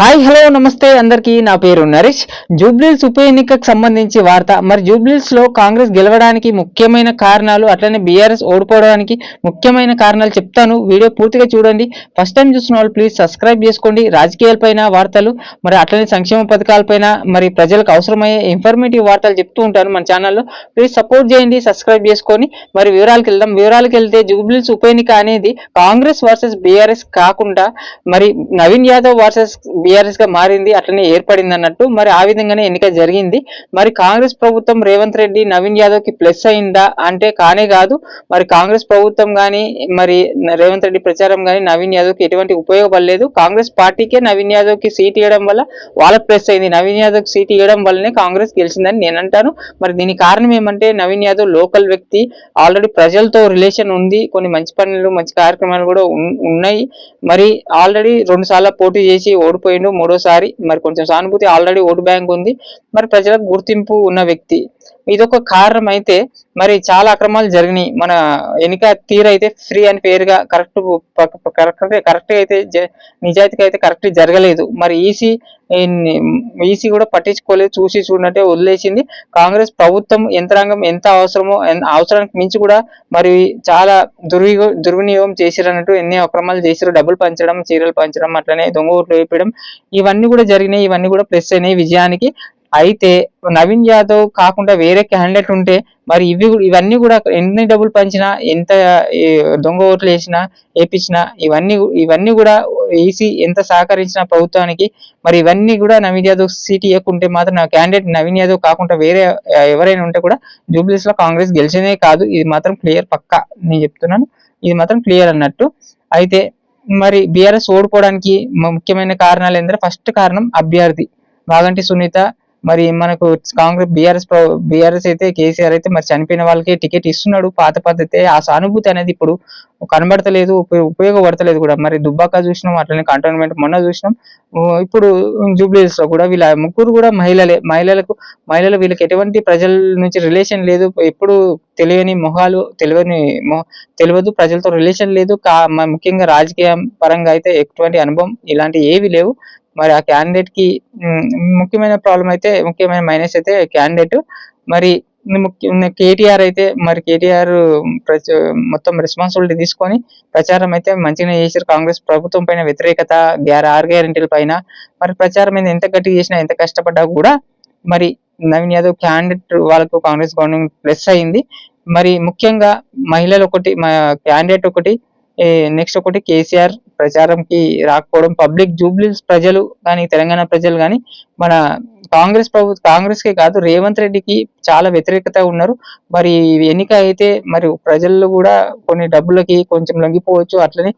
Hi hello నమస్తే అందరికీ నా పేరు నరేష్. జూబ్లీల్స్ ఉప ఎన్నికకు సంబంధించి వార్త. మరి జూబ్లీల్స్లో కాంగ్రెస్ గెలవడానికి ముఖ్యమైన కారణాలు అట్లనే బీఆర్ఎస్ ఓడిపోవడానికి ముఖ్యమైన కారణాలు చెప్తాను. వీడియో పూర్తిగా చూడండి. ఫస్ట్ టైం చూసిన వాళ్ళు ప్లీజ్ సబ్స్క్రైబ్ చేసుకోండి. రాజకీయాలపైన వార్తలు మరి అట్లనే సంక్షేమ పథకాలపైన మరి ప్రజలకు అవసరమయ్యే ఇన్ఫర్మేటివ్ వార్తలు చెప్తూ ఉంటాను మన ఛానల్లో ప్లీజ్ సపోర్ట్ చేయండి సబ్స్క్రైబ్ చేసుకొని. మరి వివరాలకు వెళ్దాం. వివరాలకు వెళ్తే జూబ్లీల్స్ ఉప ఎన్నిక అనేది కాంగ్రెస్ వర్సెస్ బీఆర్ఎస్ కాకుండా మరి నవీన్ యాదవ్ వర్సెస్ బీఆర్ఎస్గా మారింది అట్లనే ఏర్పడింది అన్నట్టు మరి ఆ విధంగానే ఎన్నిక జరిగింది. మరి కాంగ్రెస్ ప్రభుత్వం రేవంత్ రెడ్డి నవీన్ యాదవ్కి ప్లస్ అయిందా అంటే కానే కాదు. మరి కాంగ్రెస్ ప్రభుత్వం కానీ మరి రేవంత్ రెడ్డి ప్రచారం కానీ నవీన్ యాదవ్కి ఎటువంటి ఉపయోగపడలేదు. కాంగ్రెస్ పార్టీకే నవీన్ యాదవ్కి సీట్ ఇవ్వడం వల్ల వాళ్ళకి ప్లస్ అయింది. నవీన్ యాదవ్కి సీట్ ఇవ్వడం వల్లనే కాంగ్రెస్ గెలిచిందని నేను అంటాను మరి దీనికి కారణం ఏమంటే నవీన్ యాదవ్ లోకల్ వ్యక్తి. ఆల్రెడీ ప్రజలతో రిలేషన్ ఉంది. కొన్ని మంచి పనులు మంచి కార్యక్రమాలు కూడా ఉన్నాయి. మరి ఆల్రెడీ రెండు సార్లు పోటీ చేసి ఓడిపోయి ఓడిపోయిండు మూడోసారి. మరి కొంచెం సానుభూతి ఆల్రెడీ ఓటు బ్యాంక్ ఉంది. మరి ప్రజలకు గుర్తింపు ఉన్న వ్యక్తి. ఇదొక కారణం అయితే మరి చాలా అక్రమాలు జరిగినాయి. మన ఎన్నిక తీరైతే ఫ్రీ అని పేరుగా కరెక్ట్ కరెక్ట్ కరెక్ట్ అయితే జ- నిజాయితీగా అయితే కరెక్ట్ జరగలేదు. మరి ఈసీ ఈసీ కూడా పట్టించుకోలేదు. చూసి చూడనట్టే వదిలేసింది. కాంగ్రెస్ ప్రభుత్వం యంత్రాంగం ఎంత అవసరమో అవసరానికి మించి కూడా మరి చాలా దుర్వినియో దుర్వినియోగం చేసిరన్నట్టు ఎన్ని అక్రమాలు చేసిరు డబ్బులు పంచడం చీరలు పంచడం అట్లనే దొంగ ఓట్లు వేయడం ఇవన్నీ కూడా జరిగినాయి. ఇవన్నీ కూడా ప్లస్ అయినాయి విజయానికి. అయితే నవీన్ యాదవ్ కాకుండా వేరే క్యాండిడేట్ ఉంటే మరి ఇవి కూడా- ఇవన్నీ కూడా ఎన్ని డబ్బులు పంచినా ఎంత దొంగ ఓట్లు వేసినా వేపించినా ఇవన్నీ ఇవన్నీ కూడా ఈసీ ఎంత సహకరించిన ప్రభుత్వానికి మరి ఇవన్నీ కూడా నవీన్ యాదవ్ సీట్ ఇవ్వకుంటే మాత్రం నా క్యాండిడేట్ నవీన్ యాదవ్ కాకుండా వేరే ఎవరైనా ఉంటే కూడా జూబ్లీస్లో కాంగ్రెస్ గెలిచేదే కాదు. ఇది మాత్రం క్లియర్ పక్కా నేను చెప్తున్నాను. ఇది మాత్రం క్లియర్ అన్నట్టు. అయితే మరి బీఆర్ఎస్ ఓడిపోవడానికి ముఖ్యమైన కారణాలు ఏంటంటే ఫస్ట్ కారణం అభ్యర్థి. బాగంటి సునీత మరి మనకు కాంగ్రెస్ బీఆర్ఎస్ బీఆర్ఎస్ అయితే కేసీఆర్ అయితే మరి చనిపోయిన వాళ్ళకి టికెట్ ఇస్తున్నాడు. పాత పద్ధతి ఆ సానుభూతి అనేది ఇప్పుడు కనబడతలేదు ఉపయోగపడతలేదు కూడా. మరి దుబ్బాక చూసినాం అట్లనే కంటోన్మెంట్ మొన్న చూసినాం. ఇప్పుడు జూబ్లీస్లో కూడా వీళ్ళ ముగ్గురు కూడా మహిళలే మహిళలకు మహిళలు వీళ్ళకి ఎటువంటి ప్రజల నుంచి రిలేషన్ లేదు. ఎప్పుడు తెలియని మొహాలు తెలియని తెలియదు ప్రజలతో రిలేషన్ లేదు. ముఖ్యంగా రాజకీయ పరంగా అయితే ఎటువంటి అనుభవం ఇలాంటి ఏవి లేవు. మరి ఆ క్యాండిడేట్కి ముఖ్యమైన ప్రాబ్లం అయితే ముఖ్యమైన మైనస్ అయితే క్యాండిడేట్ మరి కేటీఆర్ అయితే మరి కేటీఆర్ మొత్తం రెస్పాన్సిబిలిటీ తీసుకొని ప్రచారం అయితే మంచిగా చేశారు. కాంగ్రెస్ ప్రభుత్వం పైన వ్యతిరేకత ఆర్ గ్యారంటీల పైన. మరి ప్రచారం మీద ఎంత గట్టిగా చేసినా ఎంత కష్టపడ్డా కూడా మరి నవీన్ యాదవ్ క్యాండిడేట్ వాళ్ళకు కాంగ్రెస్ గవర్నమెంట్ ప్లస్ అయింది. మరి ముఖ్యంగా మహిళలు ఒకటి క్యాండిడేట్ ఒకటి నెక్స్ట్ ఒకటి కేసీఆర్ ప్రచారంకి రాకపోవడం పబ్లిక్ జూబ్లీస్ ప్రజలు కానీ తెలంగాణ ప్రజలు కానీ మన కాంగ్రెస్ ప్రభు కాంగ్రెస్ కే కాదు రేవంత్ రెడ్డికి చాలా వ్యతిరేకత ఉన్నారు. మరి ఎన్నిక అయితే మరి ప్రజల్లో కూడా కొన్ని డబ్బులకి కొంచెం లొంగిపోవచ్చు అట్లనే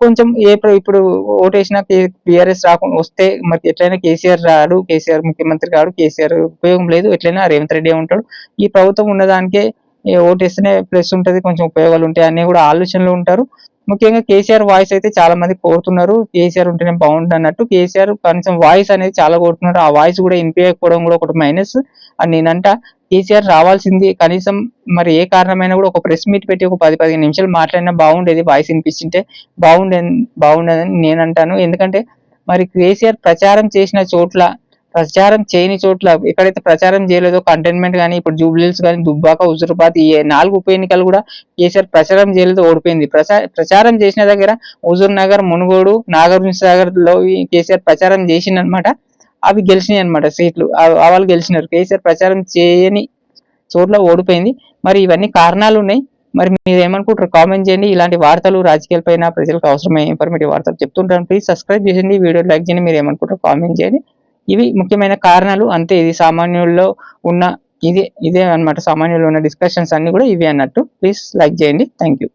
కొంచెం ఏ ఇప్పుడు ఓటేసిన బీఆర్ఎస్ రాకుండా వస్తే మరి ఎట్లయినా కేసీఆర్ రాడు కేసీఆర్ ముఖ్యమంత్రి కాడు కేసీఆర్ ఉపయోగం లేదు ఎట్లయినా రేవంత్ రెడ్డి ఉంటాడు. ఈ ప్రభుత్వం ఉన్నదానికే ఈ ఓటేస్తేనే ప్లస్ ఉంటుంది కొంచెం ఉపయోగాలు ఉంటాయి అన్ని కూడా ఆలోచనలు ఉంటారు. ముఖ్యంగా కేసీఆర్ వాయిస్ అయితే చాలా మంది కోరుతున్నారు. కేసీఆర్ ఉంటేనే బాగుంటుంది అన్నట్టు. కేసీఆర్ కనీసం వాయిస్ అనేది చాలా కోరుతున్నారు ఆ వాయిస్ కూడా వినిపించకపోవడం కూడా ఒకటి మైనస్ అని నేనంట. కేసీఆర్ రావాల్సింది కనీసం మరి ఏ కారణమైనా కూడా ఒక ప్రెస్ మీట్ పెట్టి ఒక పది పదిహేను నిమిషాలు మాట్లాడినా బాగుండేది వాయిస్ వినిపించింటే బాగుండే బాగుండేదని నేను అంటాను ఎందుకంటే మరి కేసీఆర్ ప్రచారం చేసిన చోట్ల ప్రచారం చేయని చోట్ల ఎక్కడైతే ప్రచారం చేయలేదో కంటైన్మెంట్ కానీ ఇప్పుడు జూబ్లీస్ కానీ దుబ్బాక హుజురాబాద్ ఈ నాలుగు ఉప ఎన్నికలు కూడా కేసీఆర్ ప్రచారం చేయలేదో ఓడిపోయింది. ప్రచారం చేసిన దగ్గర హుజూర్ నగర్ మునుగోడు నాగార్జున సాగర్లో కేసీఆర్ ప్రచారం చేసిందనమాట అవి గెలిచినాయి అనమాట సీట్లు. వాళ్ళు గెలిచినారు. కేసీఆర్ ప్రచారం చేయని చోట్ల ఓడిపోయింది. మరి ఇవన్నీ కారణాలు ఉన్నాయి. మరి మీరు ఏమనుకుంటారు కామెంట్ చేయండి. ఇలాంటి వార్తలు రాజకీయాల పైన ప్రజలకు అవసరమైన ఇన్ఫర్మేటివ్ వార్తలు చెప్తుంటాను. ప్లీజ్ సబ్స్క్రైబ్ చేయండి వీడియో లైక్ చేయండి. మీరు ఏమనుకుంటారు కామెంట్ చేయండి. ఇవి ముఖ్యమైన కారణాలు. అంతే ఇది సామాన్యుల్లో ఉన్న ఇదే ఇదే అన్నమాట. సామాన్యుల్లో ఉన్న డిస్కషన్స్ అన్ని కూడా ఇవి అన్నట్టు. ప్లీజ్ లైక్ చేయండి. Thank you